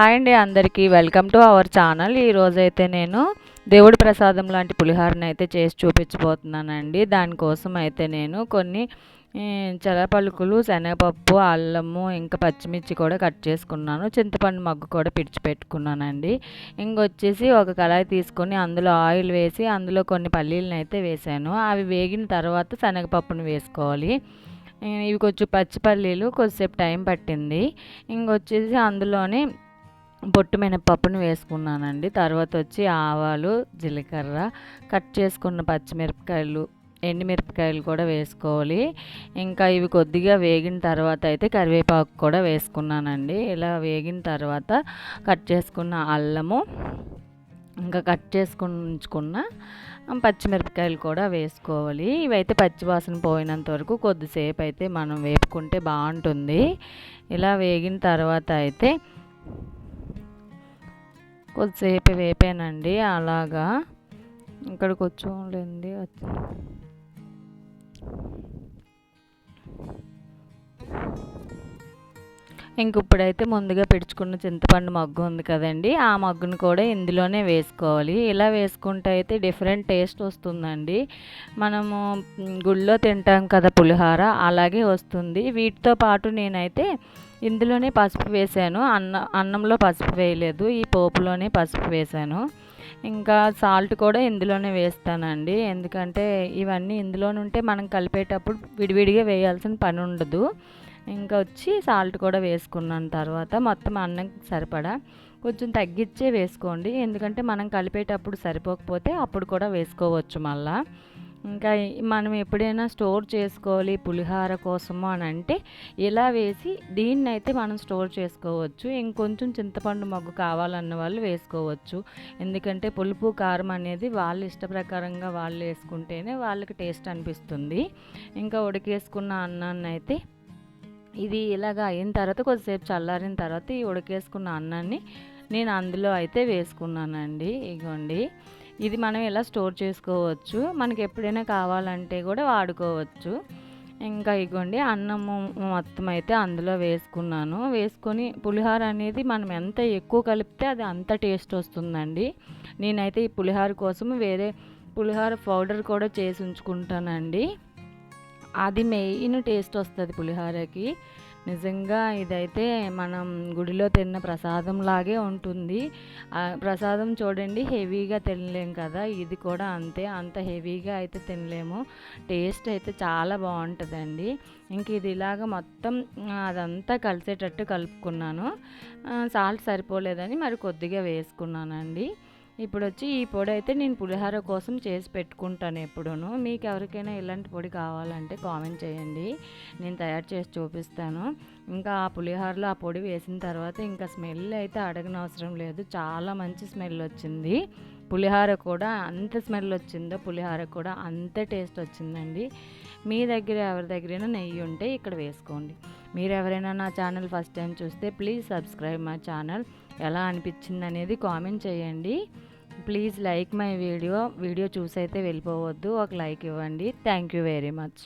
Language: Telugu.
హాయ్ అండి అందరికీ. Welcome to our channel. ఈరోజైతే నేను దేవుడి ప్రసాదం లాంటి పులిహోరని అయితే చేసి చూపించబోతున్నానండి. దానికోసం అయితే నేను కొన్ని చెరపలుకులు శనగపప్పు అల్లము ఇంకా పచ్చిమిర్చి కూడా కట్ చేసుకున్నాను. చింతపండు మగ్గు కూడా పిడిచిపెట్టుకున్నానండి ఇంకొచ్చేసి ఒక కళాయి తీసుకొని అందులో ఆయిల్ వేసి అందులో కొన్ని పల్లీలను అయితే వేసాను. అవి వేగిన తర్వాత శనగపప్పును వేసుకోవాలి. ఇవి కొంచెం పచ్చిపల్లీలు కొద్దిసేపు టైం పట్టింది. ఇంకొచ్చేసి అందులోనే పొట్టు మినపప్పును వేసుకున్నానండి. తర్వాత వచ్చి ఆవాలు జీలకర్ర కట్ చేసుకున్న పచ్చిమిరపకాయలు ఎండుమిరపకాయలు కూడా వేసుకోవాలి. ఇంకా ఇవి కొద్దిగా వేగిన తర్వాత అయితే కరివేపాకు కూడా వేసుకున్నానండి. ఇలా వేగిన తర్వాత కట్ చేసుకున్న అల్లము ఇంకా కట్ చేసుకుని ఉంచుకున్న పచ్చిమిరపకాయలు కూడా వేసుకోవాలి. ఇవైతే పచ్చివాసన పోయినంత వరకు కొద్దిసేపు అయితే మనం వేపుకుంటే బాగుంటుంది. ఇలా వేగిన తర్వాత అయితే కొద్దిసేపు వేపానండి అలాగా. ఇక్కడికి వచ్చి. ఇంక ఇప్పుడైతే ముందుగా పిడుచుకున్న చింతపండు మగ్గు ఉంది కదండి ఆ మగ్గును కూడా ఇందులోనే వేసుకోవాలి. ఇలా వేసుకుంటే అయితే డిఫరెంట్ టేస్ట్ వస్తుందండి. మనము గుళ్ళో తింటాం కదా పులిహార అలాగే వస్తుంది. వీటితో పాటు నేనైతే ఇందులోనే పసుపు వేసాను. అన్న అన్నంలో పసుపు వేయలేదు. ఈ పోపులోనే పసుపు వేసాను. ఇంకా సాల్ట్ కూడా ఇందులోనే వేస్తానండి. ఎందుకంటే ఇవన్నీ ఇందులోనే ఉంటే మనం కలిపేటప్పుడు విడివిడిగా వేయాల్సిన పని ఉండదు. ఇంకా వచ్చి సాల్ట్ కూడా వేసుకున్నాను తర్వాత. మొత్తం అన్నం సరిపడా. కొంచెం తగ్గించే వేసుకోండి. ఎందుకంటే మనం కలిపేటప్పుడు సరిపోకపోతే అప్పుడు కూడా వేసుకోవచ్చు మళ్ళీ. ఇంకా మనం ఎప్పుడైనా స్టోర్ చేసుకోవాలి పులిహార కోసము అని అంటే ఇలా వేసి దీన్ని అయితే మనం స్టోర్ చేసుకోవచ్చు. ఇంకొంచెం చింతపండు మగ్గు కావాలన్న వాళ్ళు వేసుకోవచ్చు. ఎందుకంటే పులుపు కారం అనేది వాళ్ళ ఇష్ట ప్రకారంగా వాళ్ళు వేసుకుంటేనే వాళ్ళకి టేస్ట్ అనిపిస్తుంది. ఇంకా ఉడికేసుకున్న అన్నాన్ని అయితే ఇది ఇలాగ అయిన తర్వాత కొద్దిసేపు చల్లారిన తర్వాత ఈ ఉడికేసుకున్న అన్నాన్ని నేను అందులో అయితే వేసుకున్నానండి. ఇగోండి. ఇది మనం ఇలా స్టోర్ చేసుకోవచ్చు? మనకి ఎప్పుడైనా కావాలంటే కూడా వాడుకోవచ్చు. ఇంకా ఇగోండి అన్నము మొత్తం అయితే అందులో వేసుకున్నాను. వేసుకొని పులిహోర అనేది మనం ఎంత ఎక్కువ కలిపితే అది అంత టేస్ట్ వస్తుందండి. నేనైతే ఈ పులిహోర కోసం వేరే పులిహోర పౌడర్ కూడా చేసి ఉంచుకుంటానండి. అది మెయిన్ టేస్ట్ వస్తుంది పులిహోరకి. నిజంగా ఇదైతే మనం గుడిలో తిన్న ప్రసాదం లాగే ఉంటుంది ప్రసాదం చూడండి హెవీగా తినలేం కదా. ఇది కూడా అంతే అంత హెవీగా అయితే తినలేము. టేస్ట్ అయితే చాలా బాగుంటుందండి. ఇంక ఇది ఇలాగ మొత్తం అదంతా కలిసేటట్టు కలుపుకున్నాను. సాల్ట్ సరిపోలేదని మరి కొద్దిగా వేసుకున్నానండి. ఇప్పుడు వచ్చి ఈ పొడి అయితే నేను పులిహోర కోసం చేసి పెట్టుకుంటాను ఎప్పుడూను. మీకు ఎవరికైనా ఇలాంటి పొడి కావాలంటే కామెంట్ చేయండి. నేను తయారు చేసి చూపిస్తాను. ఇంకా ఆ పులిహోరలో ఆ పొడి వేసిన తర్వాత ఇంకా స్మెల్ అయితే అడగనవసరం లేదు. చాలా మంచి స్మెల్ వచ్చింది. పులిహోర కూడా అంత స్మెల్ వచ్చిందో పులిహోర కూడా అంత టేస్ట్ వచ్చిందండి. మీ దగ్గర ఎవరి దగ్గరైనా నెయ్యి ఉంటే ఇక్కడ వేసుకోండి. మీరు ఎవరైనా నా ఛానల్ ఫస్ట్ టైం చూస్తే ప్లీజ్ సబ్స్క్రైబ్ మా ఛానల్. ఎలా అనిపించింది అనేది కామెంట్ చేయండి. Please like my video video చూసైతే వెళ్ళిపోవద్దు. ఒక లైక్ ఇవ్వండి. Thank you very much